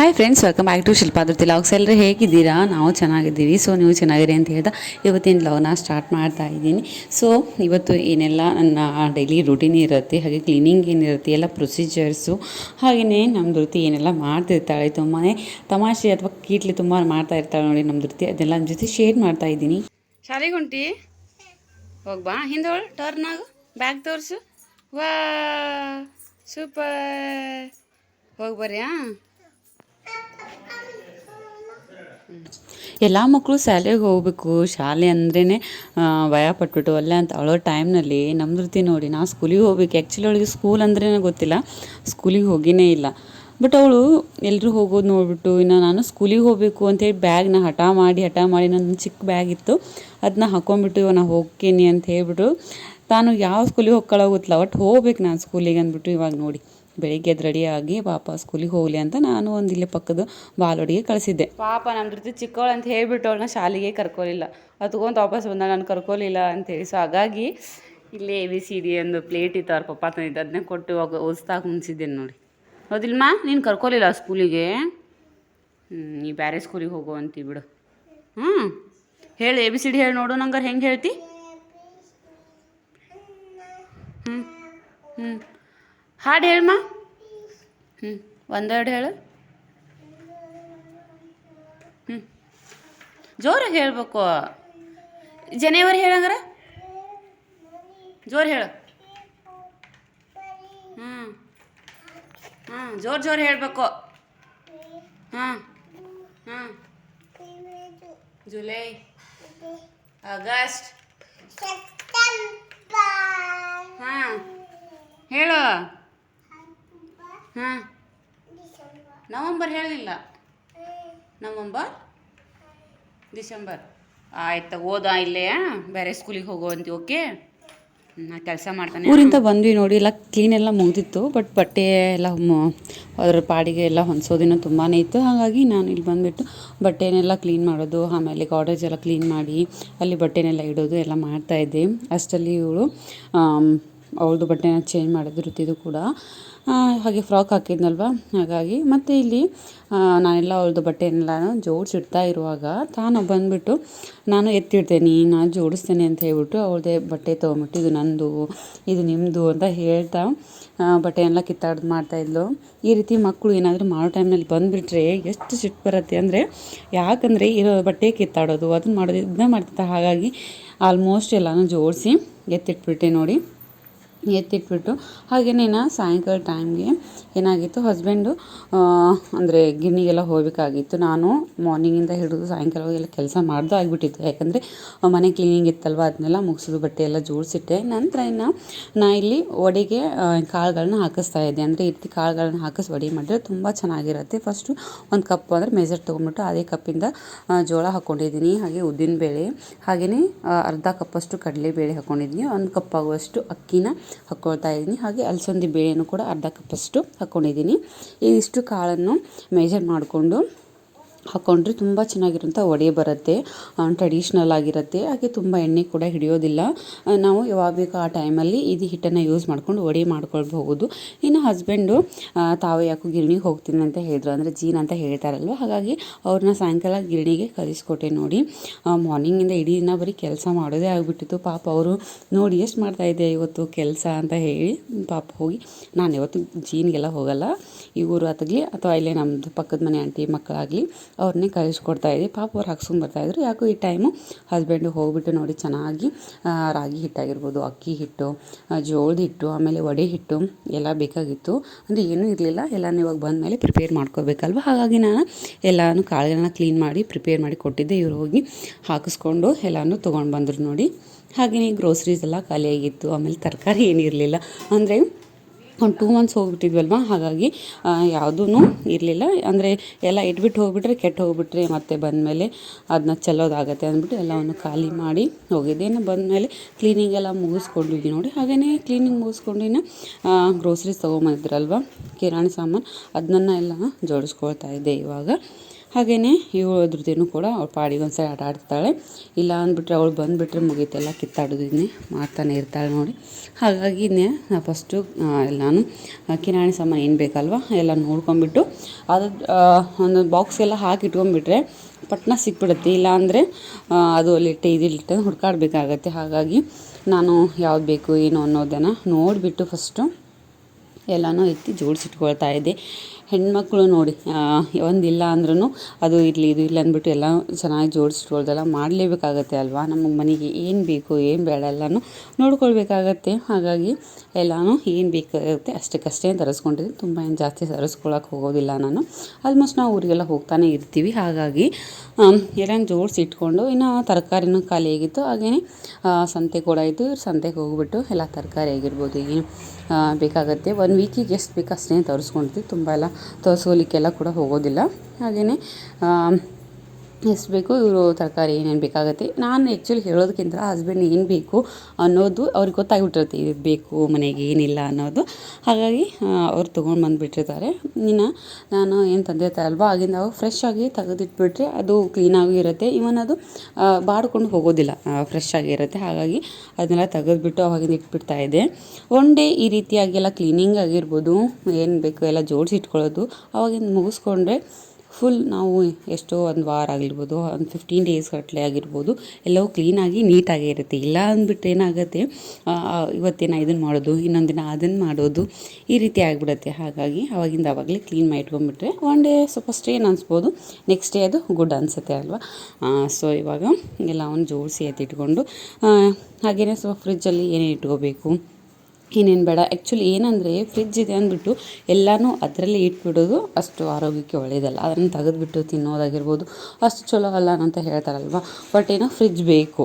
Hi friends welcome back to ಶಿಲ್ಪಾದೃತಿ logs ಎಲ್ಲರೂ ಹೇಗಿದ್ದೀರಾ? ನಾವು ಚೆನ್ನಾಗಿದ್ದೀವಿ. ಸೊ ನೀವು ಚೆನ್ನಾಗಿರಿ ಅಂತ ಹೇಳ್ತಾ ಇವತ್ತಿನ ಲವ್ನ ಸ್ಟಾರ್ಟ್ ಮಾಡ್ತಾ ಇದ್ದೀನಿ. ಸೊ ಇವತ್ತು ಏನೆಲ್ಲ ನನ್ನ ಡೈಲಿ ರುಟೀನ್ ಇರುತ್ತೆ, ಹಾಗೆ ಕ್ಲೀನಿಂಗ್ ಏನಿರುತ್ತೆ ಎಲ್ಲ ಪ್ರೊಸೀಜರ್ಸು ಹಾಗೆಯೇ ನಮ್ಮ ಧೃತಿ ಏನೆಲ್ಲ ಮಾಡ್ತಿರ್ತಾಳೆ ತುಂಬಾ ತಮಾಷೆ ಅಥವಾ ಕೀಟ್ಲಿ ತುಂಬ ಮಾಡ್ತಾ ಇರ್ತಾಳೆ ನೋಡಿ ನಮ್ಮ ಧೃತಿ. ಅದೆಲ್ಲ ನಮ್ಮ ಜೊತೆ ಶೇರ್ ಮಾಡ್ತಾ ಇದ್ದೀನಿ. ಶಾಲೆಗೆ ಹೊಂಟಿ ಹೋಗ್ಬಾ ಹಿಂದೋಳು ಟರ್ನಾಗ ಬ್ಯಾಗ್ ತೋರಿಸು. ವಾ ಸೂಪರ್ ಹೋಗಿ ಬರ್ರಿ ಎಲ್ಲ ಮಕ್ಕಳು ಶಾಲೆಗೆ ಹೋಗಬೇಕು. ಶಾಲೆ ಅಂದ್ರೇ ಭಯ ಪಟ್ಬಿಟ್ಟು ಅಲ್ಲೇ ಅಂತ ಅಳೋ ಟೈಮ್ನಲ್ಲಿ ನಮ್ಮ ನೋಡಿ ನಾವು ಸ್ಕೂಲಿಗೆ ಹೋಗ್ಬೇಕು. ಆ್ಯಕ್ಚುಲಿ ಅವಳಿಗೆ ಸ್ಕೂಲ್ ಅಂದ್ರೇ ಗೊತ್ತಿಲ್ಲ. ಸ್ಕೂಲಿಗೆ ಹೋಗಿನೇ ಇಲ್ಲ. ಬಟ್ ಅವಳು ಎಲ್ಲರೂ ಹೋಗೋದು ನೋಡ್ಬಿಟ್ಟು, ಇನ್ನು ನಾನು ಸ್ಕೂಲಿಗೆ ಹೋಗಬೇಕು ಅಂತೇಳಿ ಬ್ಯಾಗ್ನ ಹಠ ಮಾಡಿ ಹಠ ಮಾಡಿ ನನ್ನ ಚಿಕ್ಕ ಬ್ಯಾಗ್ ಇತ್ತು. ಅದನ್ನ ಹಾಕೊಂಡ್ಬಿಟ್ಟು ನಾನು ಹೋಗ್ತೀನಿ ಅಂತ ಹೇಳ್ಬಿಟ್ಟು ತಾನು ಯಾವ ಸ್ಕೂಲಿಗೆ ಹೋಗ್ಕೊಳ್ಳೋ ಗೊತ್ತಿಲ್ಲ ಒಟ್ಟು ಹೋಗ್ಬೇಕು ನಾನು ಸ್ಕೂಲಿಗೆ ಅಂದ್ಬಿಟ್ಟು ಇವಾಗ ನೋಡಿ. ಬೆಳಿಗ್ಗೆ ಎದ್ದು ರೆಡಿಯಾಗಿ ಪಾಪ ಸ್ಕೂಲಿಗೆ ಹೋಗಲಿ ಅಂತ ನಾನು ಒಂದು ಇಲ್ಲೇ ಪಕ್ಕದ ಬಾಲೋಡಿಗೆ ಕಳಿಸಿದ್ದೆ. ಪಾಪ ನಮ್ಮ ಜೊತೆ ಚಿಕ್ಕವಳು ಅಂತ ಹೇಳ್ಬಿಟ್ಟು ಅವಳನ್ನ ಶಾಲೆಗೆ ಕರ್ಕೊಲಿಲ್ಲ ಅತ್ಕೊಂತ ವಾಪಸ್ ಬಂದ, ನಾನು ಕರ್ಕೊಲಿಲ್ಲ ಅಂತೇಳಿ ಸೊ ಹಾಗಾಗಿ ಇಲ್ಲೇ ಎ ಬಿ ಸಿ ಡಿ ಒಂದು ಪ್ಲೇಟ್ ಇತ್ತು, ಅವ್ರ ಪಪ್ಪ ತಂದಿದ್ದು. ಅದನ್ನೇ ಕೊಟ್ಟು ಓದಿಸ್ತಾ ಕುಣಿಸಿದ್ದೇನೆ ನೋಡಿ. ಹೌದಿಲ್ಮ ನೀನು ಕರ್ಕೊಲಿಲ್ಲ ಸ್ಕೂಲಿಗೆ ಹ್ಞೂ ನೀ ಬೇರೆ ಸ್ಕೂಲಿಗೆ ಹೋಗು ಅಂತೀವಿ ಬಿಡು. ಹ್ಞೂ ಹೇಳಿ ಎ ಬಿ ಸಿ ಡಿ ಹೇಳಿ ನೋಡು ನಂಗಾರೆ ಹೆಂಗೆ ಹೇಳ್ತಿ ಹ್ಞೂ ಹ್ಞೂ ಹಾಡು ಹೇಳಮ್ಮ ಹ್ಞೂ ಒಂದೆರಡು ಹೇಳು. ಹ್ಞೂ ಜೋರಾಗಿ ಹೇಳಬೇಕು. ಜನವರಿ ಹೇಳಂಗಾರ? ಜೋರು ಹೇಳು. ಹ್ಞೂ ಹಾಂ ಜೋರು ಜೋರು ಹೇಳಬೇಕು. ಹಾಂ ಹಾಂ ಜುಲೈ ಆಗಸ್ಟ್. ಹಾಂ ಹೇಳು. ಹಾಂ. ನವಂಬರ್ ಹೇಳಲಿಲ್ಲ ನವಂಬರ್? ಡಿಸೆಂಬರ್. ಆಯ್ತು, ಓದಾ ಇಲ್ಲೇ, ಬೇರೆ ಸ್ಕೂಲಿಗೆ ಹೋಗುವಂತಿ ಓಕೆ? ನಾ ಕೆಲಸ ಮಾಡ್ತಾನೆ ಊರಿಂದ ಬಂದ್ವಿ ನೋಡಿ, ಎಲ್ಲ ಕ್ಲೀನ್ ಎಲ್ಲ ಮುಗ್ದಿತ್ತು ಬಟ್ ಬಟ್ಟೆ ಎಲ್ಲ ಅದರ ಪಾಡಿಗೆ ಎಲ್ಲ ಹೊಂದಿಸೋದಿನ ತುಂಬಾ ಇತ್ತು. ಹಾಗಾಗಿ ನಾನು ಇಲ್ಲಿ ಬಂದುಬಿಟ್ಟು ಬಟ್ಟೆನೆಲ್ಲ ಕ್ಲೀನ್ ಮಾಡೋದು, ಆಮೇಲೆ ಗಾಡೇಜ್ ಎಲ್ಲ ಕ್ಲೀನ್ ಮಾಡಿ, ಅಲ್ಲಿ ಬಟ್ಟೆನೆಲ್ಲ ಇಡೋದು ಎಲ್ಲ ಮಾಡ್ತಾಯಿದ್ದೆ ಅಷ್ಟರಲ್ಲಿ ಇವಳು ಅವಳದು ಬಟ್ಟೆನ ಚೇಂಜ್ ಮಾಡೋದು ಕೂಡ. ಹಾಗೆ ಫ್ರಾಕ್ ಹಾಕಿದ್ನಲ್ವ? ಹಾಗಾಗಿ ಮತ್ತು ಇಲ್ಲಿ ನಾನೆಲ್ಲ ಅವಳದು ಬಟ್ಟೆನೆಲ್ಲ ಜೋಡಿಸಿಡ್ತಾ ಇರುವಾಗ ತಾನು ಬಂದುಬಿಟ್ಟು, ನಾನು ಎತ್ತಿಡ್ತೇನೆ, ನಾನು ಜೋಡಿಸ್ತೇನೆ ಅಂತ ಹೇಳ್ಬಿಟ್ಟು ಅವಳದೇ ಬಟ್ಟೆ ತೊಗೊಂಬಿಟ್ಟು, ಇದು ನಂದು, ಇದು ನಿಮ್ಮದು ಅಂತ ಹೇಳ್ತಾ ಬಟ್ಟೆಯೆಲ್ಲ ಕಿತ್ತಾಡ್ದು ಮಾಡ್ತಾಯಿದ್ಲು ಈ ರೀತಿ ಮಕ್ಕಳು ಏನಾದರೂ ಮಾಡೋ ಟೈಮ್ನಲ್ಲಿ ಬಂದುಬಿಟ್ರೆ ಎಷ್ಟು ಸಿಟ್ಟು ಬರುತ್ತೆ ಅಂದರೆ, ಯಾಕಂದರೆ ಇರೋ ಬಟ್ಟೆ ಕಿತ್ತಾಡೋದು ಅದನ್ನು ಮಾಡೋದು, ಇದನ್ನ ಮಾಡ್ತಿದ್ದ. ಹಾಗಾಗಿ ಆಲ್ಮೋಸ್ಟ್ ಎಲ್ಲನೂ ಜೋಡಿಸಿ ಎತ್ತಿಟ್ಬಿಟ್ಟೆ ನೋಡಿ. ಎತ್ತಿಟ್ಬಿಟ್ಟು. ಹಾಗೆಯೇ ನಾ ಸಾಯಂಕಾಲ ಟೈಮ್ಗೆ ಏನಾಗಿತ್ತು ಹಸ್ಬೆಂಡು ಅಂದರೆ ಗಿರಣಿಗೆಲ್ಲ ಹೋಗಬೇಕಾಗಿತ್ತು. ನಾನು ಮಾರ್ನಿಂಗಿಂದ ಹಿಡಿದು ಸಾಯಂಕಾಲವಾಗೆಲ್ಲ ಕೆಲಸ ಮಾಡ್ದು ಆಗಿಬಿಟ್ಟಿತ್ತು. ಯಾಕಂದರೆ ಮನೆ ಕ್ಲೀನಿಂಗ್ ಇತ್ತಲ್ವ, ಅದನ್ನೆಲ್ಲ ಮುಗಿಸಿದು ಬಟ್ಟೆ ಎಲ್ಲ ಜೋಡಿಸಿಟ್ಟೆ. ನಂತರ ಇನ್ನು ನಾ ಇಲ್ಲಿ ಒಡೆಗೆ ಕಾಳುಗಳನ್ನ ಹಾಕಿಸ್ತಾ ಇದ್ದೆ. ಅಂದರೆ ಈ ರೀತಿ ಕಾಳುಗಳನ್ನ ಹಾಕಿಸಿ ಒಡೆ ಮಾಡಿದ್ರೆ ತುಂಬ ಚೆನ್ನಾಗಿರುತ್ತೆ. ಫಸ್ಟು ಒಂದು ಕಪ್ ಅಂದರೆ ಮೆಜರ್ ತೊಗೊಂಬಿಟ್ಟು ಅದೇ ಕಪ್ಪಿಂದ ಜೋಳ ಹಾಕ್ಕೊಂಡಿದ್ದೀನಿ ಹಾಗೆ ಉದ್ದಿನಬೇಳೆ ಹಾಗೆಯೇ ಅರ್ಧ ಕಪ್ಪಷ್ಟು ಕಡಲೆಬೇಳೆ ಹಾಕ್ಕೊಂಡಿದ್ದೀನಿ ಒಂದು ಕಪ್ ಆಗುವಷ್ಟು ಅಕ್ಕಿನ ಹಾಕ್ಕೊಳ್ತಾ ಇದ್ದೀನಿ. ಹಾಗೆ ಅಲಸಂದಿ ಬೇಳೆಯನ್ನು ಕೂಡ ಅರ್ಧ ಕಪ್ಪಷ್ಟು ಹಾಕ್ಕೊಂಡಿದ್ದೀನಿ ಇದಿಷ್ಟು ಕಾಳನ್ನು ಮೆಜರ್ ಮಾಡಿಕೊಂಡು ಹಾಕ್ಕೊಂಡ್ರೆ ತುಂಬ ಚೆನ್ನಾಗಿರುವಂಥ ವಡೆ ಬರುತ್ತೆ ಟ್ರೆಡಿಷ್ನಲ್ ಆಗಿರುತ್ತೆ. ಹಾಗೆ ತುಂಬ ಎಣ್ಣೆ ಕೂಡ ಹಿಡಿಯೋದಿಲ್ಲ. ನಾವು ಯಾವಾಗ ಬೇಕು ಆ ಟೈಮಲ್ಲಿ ಇದು ಹಿಟ್ಟನ್ನು ಯೂಸ್ ಮಾಡ್ಕೊಂಡು ವಡೆ ಮಾಡ್ಕೊಳ್ಬಹುದು. ಇನ್ನು ಹಸ್ಬೆಂಡು ತಾವು ಯಾಕೋ ಗಿರಣಿಗೆ ಹೋಗ್ತೀನಿ ಅಂತ ಹೇಳಿದ್ರು, ಅಂದರೆ ಜೀನ್ ಅಂತ ಹೇಳ್ತಾರಲ್ವ, ಹಾಗಾಗಿ ಅವ್ರನ್ನ ಸಾಯಂಕಾಲ ಗಿರಣಿಗೆ ಕಳಿಸ್ಕೊಟ್ಟೆ ನೋಡಿ. ಮಾರ್ನಿಂಗಿಂದ ಇಡೀ ದಿನ ಬರೀ ಕೆಲಸ ಮಾಡೋದೇ ಆಗಿಬಿಟ್ಟಿತ್ತು. ಪಾಪ ಅವರು ನೋಡಿ ಎಷ್ಟು ಮಾಡ್ತಾಯಿದ್ದೆ ಇವತ್ತು ಕೆಲಸ ಅಂತ ಹೇಳಿ, ಪಾಪ ಹೋಗಿ, ನಾನು ಯಾವತ್ತು ಜೀನ್ಗೆಲ್ಲ ಹೋಗಲ್ಲ. ಈ ಊರು ಅಥವಾ ಇಲ್ಲೇ ನಮ್ಮದು ಪಕ್ಕದ ಮನೆ ಆಂಟಿ ಮಕ್ಕಳಾಗಲಿ ಅವ್ರನ್ನೇ ಕಳಿಸ್ಕೊಡ್ತಾ ಇದ್ದೆ ಪಾಪ ಅವ್ರು ಹಾಕ್ಸ್ಕೊಂಡು ಬರ್ತಾಯಿದ್ರು ಯಾಕೋ ಈ ಟೈಮು ಹಸ್ಬೆಂಡು ಹೋಗ್ಬಿಟ್ಟು ನೋಡಿ ಚೆನ್ನಾಗಿ ರಾಗಿ ಹಿಟ್ಟಾಗಿರ್ಬೋದು, ಅಕ್ಕಿ ಹಿಟ್ಟು ಜೋಳದ ಹಿಟ್ಟು, ಆಮೇಲೆ ವಡೆ ಹಿಟ್ಟು ಎಲ್ಲ ಬೇಕಾಗಿತ್ತು. ಅಂದರೆ ಏನೂ ಇರಲಿಲ್ಲ. ಎಲ್ಲನೂ ಇವಾಗ ಬಂದಮೇಲೆ ಪ್ರಿಪೇರ್ ಮಾಡ್ಕೋಬೇಕಲ್ವ? ಹಾಗಾಗಿ ನಾನು ಎಲ್ಲನೂ ಕಾಳುಗಳನ್ನ ಕ್ಲೀನ್ ಮಾಡಿ ಪ್ರಿಪೇರ್ ಮಾಡಿ ಕೊಟ್ಟಿದ್ದೆ. ಇವ್ರು ಹೋಗಿ ಹಾಕಿಸ್ಕೊಂಡು ಎಲ್ಲನೂ ತೊಗೊಂಡು ಬಂದರು ನೋಡಿ. ಹಾಗೆಯೇ ಗ್ರೋಸರೀಸ್ ಎಲ್ಲ ಖಾಲಿಯಾಗಿತ್ತು. ಆಮೇಲೆ ತರಕಾರಿ ಏನಿರಲಿಲ್ಲ. ಅಂದರೆ ಒಂದು ಟೂ ಮಂತ್ಸ್ ಹೋಗ್ಬಿಟ್ಟಿದ್ವಲ್ವ? ಹಾಗಾಗಿ ಯಾವುದೂ ಇರಲಿಲ್ಲ. ಅಂದರೆ ಎಲ್ಲ ಇಟ್ಬಿಟ್ಟು ಹೋಗಿಬಿಟ್ರೆ ಕೆಟ್ಟು ಹೋಗಿಬಿಟ್ರೆ ಮತ್ತೆ ಬಂದಮೇಲೆ ಅದನ್ನ ಚೆಲ್ಲೋದಾಗತ್ತೆ ಅಂದ್ಬಿಟ್ಟು ಎಲ್ಲವನ್ನು ಖಾಲಿ ಮಾಡಿ ಹೋಗಿದ್ದೆ. ಇನ್ನು ಬಂದಮೇಲೆ ಕ್ಲೀನಿಂಗ್ ಎಲ್ಲ ಮುಗಿಸ್ಕೊಂಡಿದ್ವಿ ನೋಡಿ. ಹಾಗೆಯೇ ಕ್ಲೀನಿಂಗ್ ಮುಗಿಸ್ಕೊಂಡಿನ ಗ್ರೋಸರೀಸ್ ತೊಗೊಂಬಂದಿದ್ರಲ್ವ? ಕಿರಾಣಿ ಸಾಮಾನು ಅದನ್ನ ಎಲ್ಲ ಜೋಡಿಸ್ಕೊಳ್ತಾ ಇದ್ದೆ ಇವಾಗ. ಹಾಗೆಯೇ ಇವಳು ಅದ್ರದ್ದೇನು ಕೂಡ ಅವ್ಳು ಪಾಡಿಗೆ ಒಂದ್ಸರಿ ಆಟ ಆಡ್ತಾಳೆ. ಇಲ್ಲ ಅಂದ್ಬಿಟ್ರೆ ಅವಳು ಬಂದುಬಿಟ್ರೆ ಮುಗೀತೆಲ್ಲ ಕಿತ್ತಾಡೋದಿನ್ನೇ ಮಾಡ್ತಾನೆ ಇರ್ತಾಳೆ ನೋಡಿ. ಹಾಗಾಗಿನೇ ನಾ ಫಸ್ಟು ಎಲ್ಲಾನು ಕಿರಾಣಿ ಸಾಮಾನು ಏನು ಬೇಕಲ್ವ ಎಲ್ಲ ನೋಡ್ಕೊಂಬಿಟ್ಟು ಅದು ಒಂದು ಬಾಕ್ಸ್ಗೆಲ್ಲ ಹಾಕಿ ಇಟ್ಕೊಂಡ್ಬಿಟ್ರೆ ಪಟ್ನ ಸಿಕ್ಬಿಡುತ್ತೆ. ಇಲ್ಲ ಅಂದರೆ ಅದು ಅಲ್ಲಿಟ್ಟೆ ಇದಿಲ್ಲಿಟ್ಟೆ ಹುಡ್ಕಾಡಬೇಕಾಗತ್ತೆ. ಹಾಗಾಗಿ ನಾನು ಯಾವ್ದು ಬೇಕು, ಏನು ಅನ್ನೋದನ್ನು ನೋಡಿಬಿಟ್ಟು ಫಸ್ಟು ಎಲ್ಲನೂ ಎತ್ತಿ ಜೋಡಿಸಿಟ್ಕೊಳ್ತಾ ಇದ್ದೆ. ಹೆಣ್ಮಕ್ಳು ನೋಡಿ ಒಂದಿಲ್ಲ ಅಂದ್ರೂ ಅದು ಇರಲಿ, ಇದು ಇಲ್ಲ ಅಂದ್ಬಿಟ್ಟು ಎಲ್ಲ ಚೆನ್ನಾಗಿ ಜೋಡಿಸಿಟ್ಕೊಳ್ದೆಲ್ಲ ಮಾಡಲೇಬೇಕಾಗತ್ತೆ ಅಲ್ವಾ? ನಮ್ಮ ಮನೆಗೆ ಏನು ಬೇಕು, ಏನು ಬೇಡ ಎಲ್ಲನೂ ನೋಡ್ಕೊಳ್ಬೇಕಾಗತ್ತೆ. ಹಾಗಾಗಿ ಎಲ್ಲನೂ ಏನು ಬೇಕಾಗುತ್ತೆ ಅಷ್ಟಕ್ಕಷ್ಟೇ ತರಿಸ್ಕೊಂಡಿದ್ದೀನಿ. ತುಂಬ ಏನು ಜಾಸ್ತಿ ತರಿಸ್ಕೊಳಕ್ಕೆ ಹೋಗೋದಿಲ್ಲ ನಾನು. ಆಲ್ಮೋಸ್ಟ್ ನಾವು ಊರಿಗೆಲ್ಲ ಹೋಗ್ತಾನೆ ಇರ್ತೀವಿ. ಹಾಗಾಗಿ ಎಲ್ಲ ಜೋಡಿಸಿ ಇಟ್ಕೊಂಡು, ಇನ್ನು ತರಕಾರಿನೂ ಖಾಲಿ ಆಗಿತ್ತು. ಹಾಗೆಯೇ ಸಂತೆ ಕೂಡ ಇತ್ತು ಸಂತೆಗೆ ಹೋಗ್ಬಿಟ್ಟು ಎಲ್ಲ ತರಕಾರಿ ಆಗಿರ್ಬೋದು, ಏನು ಬೇಕಾಗತ್ತೆ. ಒನ್ ವೀಕಿಗೆ ಎಷ್ಟು ಬೇಕು ಅಷ್ಟೇ ತರಿಸ್ಕೊಂಡಿದ್ವಿ. ತುಂಬ ಎಲ್ಲ ತರಿಸ್ಕೊಲಿಕ್ಕೆಲ್ಲ ಕೂಡ ಹೋಗೋದಿಲ್ಲ. ಹಾಗೆಯೇ ಎಷ್ಟು ಬೇಕು ಇವರು ತರಕಾರಿ ಏನೇನು ಬೇಕಾಗುತ್ತೆ. ನಾನು ಆ್ಯಕ್ಚುಲಿ ಹೇಳೋದಕ್ಕಿಂತ ಹಸ್ಬೆಂಡ್ ಏನು ಬೇಕು ಅನ್ನೋದು ಅವ್ರಿಗೆ ಗೊತ್ತಾಗ್ಬಿಟ್ಟಿರುತ್ತೆ, ಇದು ಬೇಕು, ಮನೆಗೆ ಏನಿಲ್ಲ ಅನ್ನೋದು. ಹಾಗಾಗಿ ಅವ್ರು ತೊಗೊಂಡು ಬಂದುಬಿಟ್ಟಿರ್ತಾರೆ. ಇನ್ನು ನಾನು ಏನು ತಂದಿರ್ತಾರೆ ಅಲ್ವಾ ಆಗಿಂದ ಅವಾಗ ಫ್ರೆಶ್ ಆಗಿ ತೆಗೆದಿಟ್ಬಿಟ್ರೆ ಅದು ಕ್ಲೀನಾಗೂ ಇರುತ್ತೆ. ಇವನ್ ಅದು ಬಾಡ್ಕೊಂಡು ಹೋಗೋದಿಲ್ಲ ಫ್ರೆಶ್ ಆಗಿರುತ್ತೆ ಹಾಗಾಗಿ ಅದನ್ನೆಲ್ಲ ತೆಗೆದುಬಿಟ್ಟು ಅವಾಗಿಂದ ಇಟ್ಬಿಡ್ತಾ ಇದ್ದೆ. ಒನ್ ಡೇ ಈ ರೀತಿಯಾಗಿ ಎಲ್ಲ ಕ್ಲೀನಿಂಗ್ ಆಗಿರ್ಬೋದು, ಏನು ಬೇಕು ಎಲ್ಲ ಜೋಡಿಸಿ ಇಟ್ಕೊಳ್ಳೋದು, ಅವಾಗಿಂದ ಮುಗಿಸ್ಕೊಂಡ್ರೆ ಫುಲ್ ನಾವು ಎಷ್ಟೋ ಒಂದು ವಾರ ಆಗಿರ್ಬೋದು, ಒಂದು ಫಿಫ್ಟೀನ್ ಡೇಸ್ ಗಟ್ಟಲೆ ಆಗಿರ್ಬೋದು, ಎಲ್ಲವೂ ಕ್ಲೀನಾಗಿ ನೀಟಾಗಿ ಇರುತ್ತೆ. ಇಲ್ಲ ಅಂದ್ಬಿಟ್ಟು ಏನಾಗುತ್ತೆ ಇವತ್ತಿನ ಇದನ್ನು ಮಾಡೋದು, ಇನ್ನೊಂದು ದಿನ ಅದನ್ನು ಮಾಡೋದು, ಈ ರೀತಿ ಆಗಿಬಿಡುತ್ತೆ. ಹಾಗಾಗಿ ಅವಾಗಿಂದ ಆವಾಗಲೇ ಕ್ಲೀನ್ ಮಾಡಿ ಇಟ್ಕೊಂಡ್ಬಿಟ್ರೆ ಒನ್ ಡೇ ಸ್ವಲ್ಪ ಸ್ಟೇನ್ ಅನಿಸ್ಬೋದು ನೆಕ್ಸ್ಟ್ ಡೇ ಅದು ಗುಡ್ ಅನಿಸುತ್ತೆ ಅಲ್ವಾ? ಸೊ ಇವಾಗ ಎಲ್ಲವನ್ನು ಜೋಡಿಸಿ ಎತ್ತಿಟ್ಕೊಂಡು ಹಾಗೆಯೇ ಸ್ವಲ್ಪ ಫ್ರಿಜ್ಜಲ್ಲಿ ಏನೇನು ಇಟ್ಕೋಬೇಕು? ಏನೇನು ಬೇಡ. ಆ್ಯಕ್ಚುಲಿ ಏನಂದರೆ ಫ್ರಿಜ್ ಇದೆ ಅಂದ್ಬಿಟ್ಟು ಎಲ್ಲನೂ ಅದರಲ್ಲೇ ಇಟ್ಬಿಡೋದು ಅಷ್ಟು ಆರೋಗ್ಯಕ್ಕೆ ಒಳ್ಳೆಯದಲ್ಲ ಅದನ್ನು ತೆಗೆದುಬಿಟ್ಟು ತಿನ್ನೋದಾಗಿರ್ಬೋದು ಅಷ್ಟು ಚಲೋ ಅಲ್ಲ ಅಂತ ಹೇಳ್ತಾರಲ್ವ? ಬಟ್ ಏನೋ ಫ್ರಿಜ್ ಬೇಕು.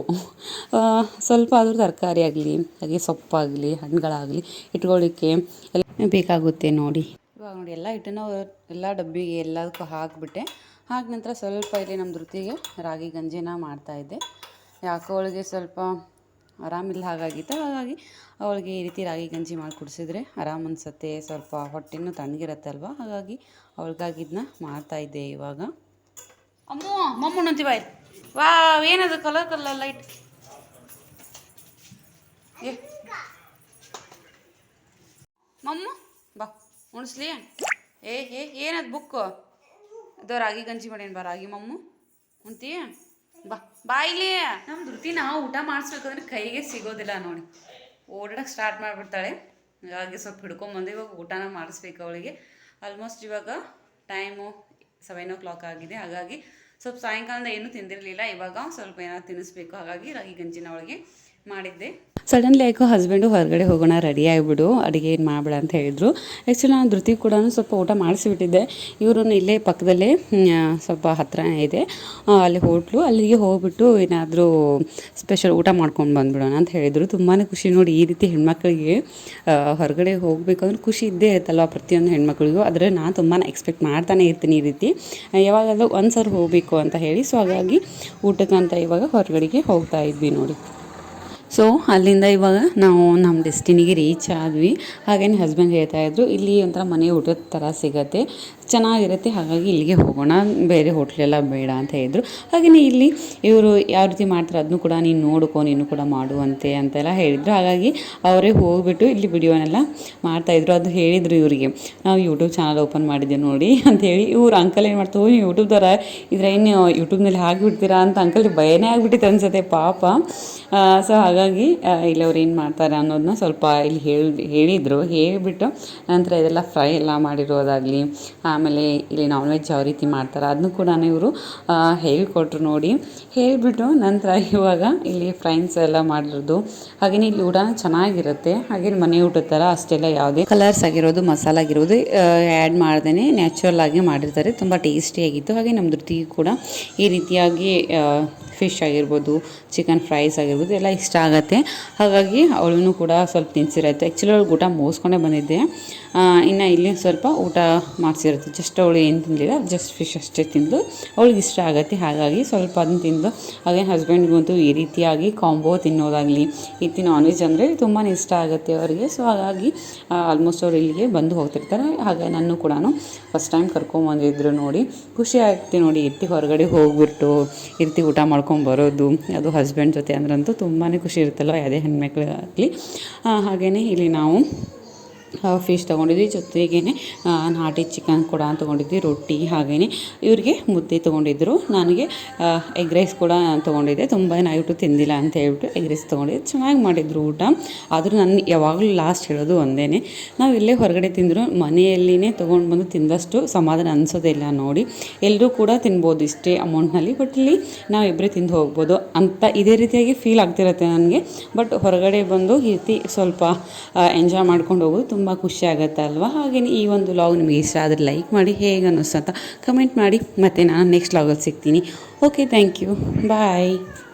ಸ್ವಲ್ಪ ಆದರೂ ತರಕಾರಿ ಆಗಲಿ, ಹಾಗೆ ಸೊಪ್ಪಾಗಲಿ, ಹಣ್ಣುಗಳಾಗಲಿ ಇಟ್ಕೊಳ್ಳಿಕ್ಕೆ ಎಲ್ಲ ಬೇಕಾಗುತ್ತೆ ನೋಡಿ. ಇವಾಗ ನೋಡಿ, ಎಲ್ಲ ಹಿಟ್ಟನ್ನು ಎಲ್ಲ ಡಬ್ಬಿಗೆ ಎಲ್ಲದಕ್ಕೂ ಹಾಕಿಬಿಟ್ಟೆ. ಹಾಕಿ ನಂತರ ಸ್ವಲ್ಪ ಇಲ್ಲಿ ನಮ್ಮ ಧೃತಿಗೆ ರಾಗಿ ಗಂಜಿನ ಮಾಡ್ತಾಯಿದ್ದೆ ಯಾಕೋ ಅವಳಿಗೆ ಸ್ವಲ್ಪ ಆರಾಮಿಲ್ಲ ಹಾಗಾಗಿತ್ತು ಹಾಗಾಗಿ ಅವಳಿಗೆ ಈ ರೀತಿ ರಾಗಿ ಗಂಜಿ ಮಾಡಿ ಕುಡಿಸಿದ್ರೆ ಆರಾಮ್ ಅನ್ಸುತ್ತೆ. ಸ್ವಲ್ಪ ಹೊಟ್ಟೆನೂ ತಣ್ಣಗಿರತ್ತೆ ಅಲ್ವಾ ಹಾಗಾಗಿ ಅವಳಿಗಾಗಿ ಇದನ್ನ ಮಾಡ್ತಾಯಿದ್ದೆ ಇವಾಗ. ಅಮ್ಮು ಮಮ್ಮು ಅಂತೀವಿ? ವಾ ಏನದು ಕಲರ್ ಕಲರ್ ಲೈಟ್ ಮಮ್ಮು, ಬಾ, ಉಣಿಸ್ಲಿ. ಏ ಏ, ಏನದು ಬುಕ್ಕು ಅದು ರಾಗಿ ಗಂಜಿ ಮಾಡೇನು ಬಾ ರಾಗಿ ಮಮ್ಮು. ಉಣ್ತೀಯ? ಬಾ. ಬಾ ಇಲ್ಲಿ. ನಮ್ಮ ಧೃತಿ ನಾವು ಊಟ ಮಾಡಿಸ್ಬೇಕಂದ್ರೆ ಕೈಗೆ ಸಿಗೋದಿಲ್ಲ ನೋಡಿ. ಓಡಾಡಕ್ಕೆ ಸ್ಟಾರ್ಟ್ ಮಾಡಿಬಿಡ್ತಾಳೆ. ಹಾಗಾಗಿ ಸ್ವಲ್ಪ ಹಿಡ್ಕೊಂಬಂದು ಇವಾಗ ಊಟನ ಮಾಡಿಸ್ಬೇಕು ಅವಳಿಗೆ. ಆಲ್ಮೋಸ್ಟ್ ಇವಾಗ ಟೈಮು ಸೆವೆನ್ ಓ ಕ್ಲಾಕ್ ಆಗಿದೆ. ಹಾಗಾಗಿ ಸ್ವಲ್ಪ ಸಾಯಂಕಾಲದ ಏನೂ ತಿಂದಿರಲಿಲ್ಲ. ಇವಾಗ ಸ್ವಲ್ಪ ಏನಾದ್ರು ತಿನ್ನಿಸ್ಬೇಕು. ಹಾಗಾಗಿ ರಾಗಿ ಗಂಜಿನ ಅವಳಿಗೆ ಮಾಡಿದ್ದೆ. ಸಡನ್ಲಿ ಯಾಕೋ ಹಸ್ಬೆಂಡು ಹೊರಗಡೆ ಹೋಗೋಣ ರೆಡಿ ಆಗಿಬಿಡು, ಅಡುಗೆ ಏನು ಮಾಡಬೇಡ ಅಂತ ಹೇಳಿದರು. ಆ್ಯಕ್ಚುಲಿ ನಾನು ಧೃತಿ ಕೂಡ ಸ್ವಲ್ಪ ಊಟ ಮಾಡಿಸಿಬಿಟ್ಟಿದ್ದೆ. ಇವರು ಇಲ್ಲೇ ಪಕ್ಕದಲ್ಲೇ ಸ್ವಲ್ಪ ಹತ್ತಿರ ಇದೆ. ಅಲ್ಲಿ ಹೋಟ್ಲು, ಅಲ್ಲಿಗೆ ಹೋಗ್ಬಿಟ್ಟು ಏನಾದರೂ ಸ್ಪೆಷಲ್ ಊಟ ಮಾಡ್ಕೊಂಡು ಬಂದ್ಬಿಡೋಣ ಅಂತ ಹೇಳಿದರು. ತುಂಬಾ ಖುಷಿ ನೋಡಿ ಈ ರೀತಿ ಹೆಣ್ಮಕ್ಳಿಗೆ ಹೊರಗಡೆ ಹೋಗಬೇಕಂದ್ರೆ ಖುಷಿ ಇದ್ದೇ ಇರುತ್ತಲ್ವ ಪ್ರತಿಯೊಂದು ಹೆಣ್ಮಕ್ಳಿಗೂ. ಆದರೆ ನಾನು ತುಂಬಾ ಎಕ್ಸ್ಪೆಕ್ಟ್ ಮಾಡ್ತಾನೆ ಇರ್ತೀನಿ ಈ ರೀತಿ. ಯಾವಾಗಾದ್ರೂ ಒಂದು ಸರಿ ಹೋಗಬೇಕು ಅಂತ ಹೇಳಿ, ಸೊ ಹಾಗಾಗಿ ಊಟಕ್ಕಂತ ಇವಾಗ ಹೊರಗಡೆಗೆ ಹೋಗ್ತಾ ಇದ್ವಿ ನೋಡಿ. ಸೊ ಅಲ್ಲಿಂದ ಇವಾಗ ನಾವು ನಮ್ಮ ಡೆಸ್ಟಿನಿಗೆ ರೀಚ್ ಆದ್ವಿ. ಹಾಗೇನೆ ಹಸ್ಬೆಂಡ್ ಹೇಳ್ತಾ ಇದ್ರು, ಇಲ್ಲಿ ಒಂಥರ ಮನೆ ಊಟದ ಥರ ಸಿಗತ್ತೆ. ಚೆನ್ನಾಗಿರುತ್ತೆ, ಹಾಗಾಗಿ ಇಲ್ಲಿಗೆ ಹೋಗೋಣ. ಬೇರೆ ಹೋಟ್ಲೆಲ್ಲ ಬೇಡ ಅಂತ ಹೇಳಿದ್ರು. ಹಾಗೆಯೇ ಇಲ್ಲಿ ಇವರು ಯಾವ ರೀತಿ ಮಾಡ್ತಾರೆ ಅದನ್ನು ಕೂಡ ನೀನು ನೋಡ್ಕೊ, ನೀನು ಕೂಡ ಮಾಡುವಂತೆ ಅಂತೆಲ್ಲ ಹೇಳಿದರು. ಹಾಗಾಗಿ ಅವರೇ ಹೋಗಿಬಿಟ್ಟು ಇಲ್ಲಿ ವಿಡಿಯೋನೆಲ್ಲ ಮಾಡ್ತಾಯಿದ್ರು ಅದು ಹೇಳಿದರು ಇವರಿಗೆ. ನಾವು ಯೂಟ್ಯೂಬ್ ಚಾನಲ್ ಓಪನ್ ಮಾಡಿದ್ದೆ ನೋಡಿ ಅಂಥೇಳಿ ಇವ್ರು ಅಂಕಲ್ ಏನು ಮಾಡ್ತಾವೆ ನೀವು ಥರ ಇದ್ರೆ ಏನು ಯೂಟ್ಯೂಬ್ನಲ್ಲಿ ಹಾಕಿಬಿಡ್ತೀರಾ? ಅಂತ ಅಂಕಲ್ ಭಯನೇ ಆಗಿಬಿಟ್ಟಿತ್ತು ಅನಿಸುತ್ತೆ, ಪಾಪ. ಸೊ ಹಾಗಾಗಿ ಇಲ್ಲಿ ಅವ್ರು ಏನು ಮಾಡ್ತಾರೆ ಅನ್ನೋದನ್ನ ಸ್ವಲ್ಪ ಇಲ್ಲಿ ಹೇಳಿ, ಹೇಳಿದರು. ಹೇಳಿಬಿಟ್ಟು ನಂತರ ಇದೆಲ್ಲ ಫ್ರೈ ಎಲ್ಲ ಮಾಡಿರೋದಾಗಲಿ, ಆಮೇಲೆ ಇಲ್ಲಿ ನಾನ್ ವೆಜ್ ಯಾವ ರೀತಿ ಮಾಡ್ತಾರೆ ಅದನ್ನು ಕೂಡ ಇವರು ಹೇಳಿಕೊಟ್ರು ನೋಡಿ. ಹೇಳಿಬಿಟ್ಟು ನಂತರ ಇವಾಗ ಇಲ್ಲಿ ಫ್ರೈನ್ಸ್ ಎಲ್ಲ ಮಾಡಿರೋದು. ಹಾಗೆಯೇ ಇಲ್ಲಿ ಊಟ ಚೆನ್ನಾಗಿರುತ್ತೆ. ಹಾಗೇನೇ ಮನೆ ಊಟದ ಥರ ಅಷ್ಟೆಲ್ಲ ಯಾವುದೇ ಕಲರ್ಸ್ ಆಗಿರೋದು, ಮಸಾಲ ಆಗಿರೋದು ಆ್ಯಡ್ ಮಾಡ್ದೇ ನ್ಯಾಚುರಲ್ ಆಗಿ ಮಾಡಿರ್ತಾರೆ. ತುಂಬ ಟೇಸ್ಟಿಯಾಗಿತ್ತು ಹಾಗೆ ನಮ್ಮ ಧೃತಿಗೂ ಕೂಡ ಈ ರೀತಿಯಾಗಿ ಫಿಶ್ ಆಗಿರ್ಬೋದು ಚಿಕನ್ ಫ್ರೈಸ್ ಆಗಿರ್ಬೋದು ಎಲ್ಲ ಇಷ್ಟ ಆಗುತ್ತೆ. ಹಾಗಾಗಿ ಅವಳೂ ಕೂಡ ಸ್ವಲ್ಪ ತಿನ್ಸಿರತ್ತೆ. ಆ್ಯಕ್ಚುಲಿ ಅವಳು ಊಟ ಮೋಸ್ಕೊಂಡೇ ಬಂದಿದ್ದೆ. ಇನ್ನು ಇಲ್ಲಿ ಸ್ವಲ್ಪ ಊಟ ಮಾಡಿಸಿರುತ್ತೆ. ಜಸ್ಟ್ ಅವಳು ಏನು ತಿನ್ನಲಿಲ್ಲ ಜಸ್ಟ್ ಫಿಶ್ ಅಷ್ಟೇ ತಿಂದು, ಅವಳಿಗೆ ಇಷ್ಟ ಆಗುತ್ತೆ. ಹಾಗಾಗಿ ಸ್ವಲ್ಪ ಅದನ್ನ ತಿಂದು, ಹಾಗೆ ಹಸ್ಬೆಂಡ್ಗಂತೂ ಈ ರೀತಿಯಾಗಿ ಕಾಂಬೋ ತಿನ್ನೋದಾಗಲಿ, ಈ ನಾನ್ ವೆಜ್ ಅಂದರೆ ತುಂಬಾ ಇಷ್ಟ ಆಗುತ್ತೆ ಅವರಿಗೆ. ಸೊ ಹಾಗಾಗಿ ಆಲ್ಮೋಸ್ಟ್ ಅವ್ರು ಇಲ್ಲಿಗೆ ಬಂದು ಹೋಗ್ತಿರ್ತಾರೆ. ಹಾಗೆ ನಾನು ಕೂಡ ಫಸ್ಟ್ ಟೈಮ್ ಕರ್ಕೊಂಬಂದಿದ್ರು ನೋಡಿ. ಖುಷಿ ಆಗ್ತಿ ನೋಡಿ ಇತ್ತಿ ಹೊರಗಡೆ ಹೋಗ್ಬಿಟ್ಟು ಈ ರೀತಿ ಊಟ ಮಾಡ್ಕೊಂಡು ಬರೋದು, ಅದು ಹಸ್ಬೆಂಡ್ ಜೊತೆ ಅಂದ್ರಂತೂ ತುಂಬಾ ಖುಷಿ ಇರುತ್ತಲ್ಲ ಯಾವುದೇ ಹೆಣ್ಮಕ್ಳಿಗಾಗಲಿ ಹಾಗೆಯೇ ಇಲ್ಲಿ ನಾವು ಫಿಶ್ ತೊಗೊಂಡಿದ್ವಿ. ಜೊತೆಗೇ ನಾಟಿ ಚಿಕನ್ ಕೂಡ ತೊಗೊಂಡಿದ್ವಿ, ರೊಟ್ಟಿ ಹಾಗೇ ಇವರಿಗೆ ಮುದ್ದೆ ತೊಗೊಂಡಿದ್ದರು ನನಗೆ ಎಗ್ ರೈಸ್ ಕೂಡ ತೊಗೊಂಡಿದ್ದೆ. ತುಂಬ ನೈಟು ತಿಂದಿಲ್ಲ ಅಂತ ಹೇಳ್ಬಿಟ್ಟು ಎಗ್ ರೈಸ್ ತೊಗೊಂಡಿದ್ದೆ. ಚೆನ್ನಾಗಿ ಮಾಡಿದ್ರು ಊಟ. ಆದರೂ ನಾನು ಯಾವಾಗಲೂ ಲಾಸ್ಟ್ ಹೇಳೋದು ಒಂದೇ ನಾವು ಇಲ್ಲೇ ಹೊರಗಡೆ ತಿಂದರು. ಮನೆಯಲ್ಲಿನೇ ತೊಗೊಂಡು ಬಂದು ತಿಂದಷ್ಟು ಸಮಾಧಾನ ಅನಿಸೋದಿಲ್ಲ ನೋಡಿ. ಎಲ್ಲರೂ ಕೂಡ ತಿನ್ಬೋದು ಇಷ್ಟೇ ಅಮೌಂಟ್ನಲ್ಲಿ ಬಟ್ ಇಲ್ಲಿ ನಾವು ಇಬ್ಬರೇ ತಿಂದು ಹೋಗ್ಬೋದು ಅಂತ ಇದೇ ರೀತಿಯಾಗಿ ಫೀಲ್ ಆಗ್ತಿರುತ್ತೆ ನನಗೆ. ಬಟ್ ಹೊರಗಡೆ ಬಂದು ಈ ರೀತಿ ಸ್ವಲ್ಪ ಎಂಜಾಯ್ ಮಾಡ್ಕೊಂಡು ಹೋಗೋದು ತುಂಬ ಖುಷಿ ಆಗುತ್ತೆ ಅಲ್ವಾ? ಹಾಗೆಯೇ ಈ ಒಂದು ಲಾಗ್ ನಿಮಗೆ ಇಷ್ಟ ಆದರೆ ಲೈಕ್ ಮಾಡಿ, ಹೇಗೆ ಅನ್ನಿಸ್ತಾ ಕಮೆಂಟ್ ಮಾಡಿ. ಮತ್ತು ನಾನು ನೆಕ್ಸ್ಟ್ ವ್ಲಾಗಲ್ಲಿ ಸಿಗ್ತೀನಿ. Okay thank you bye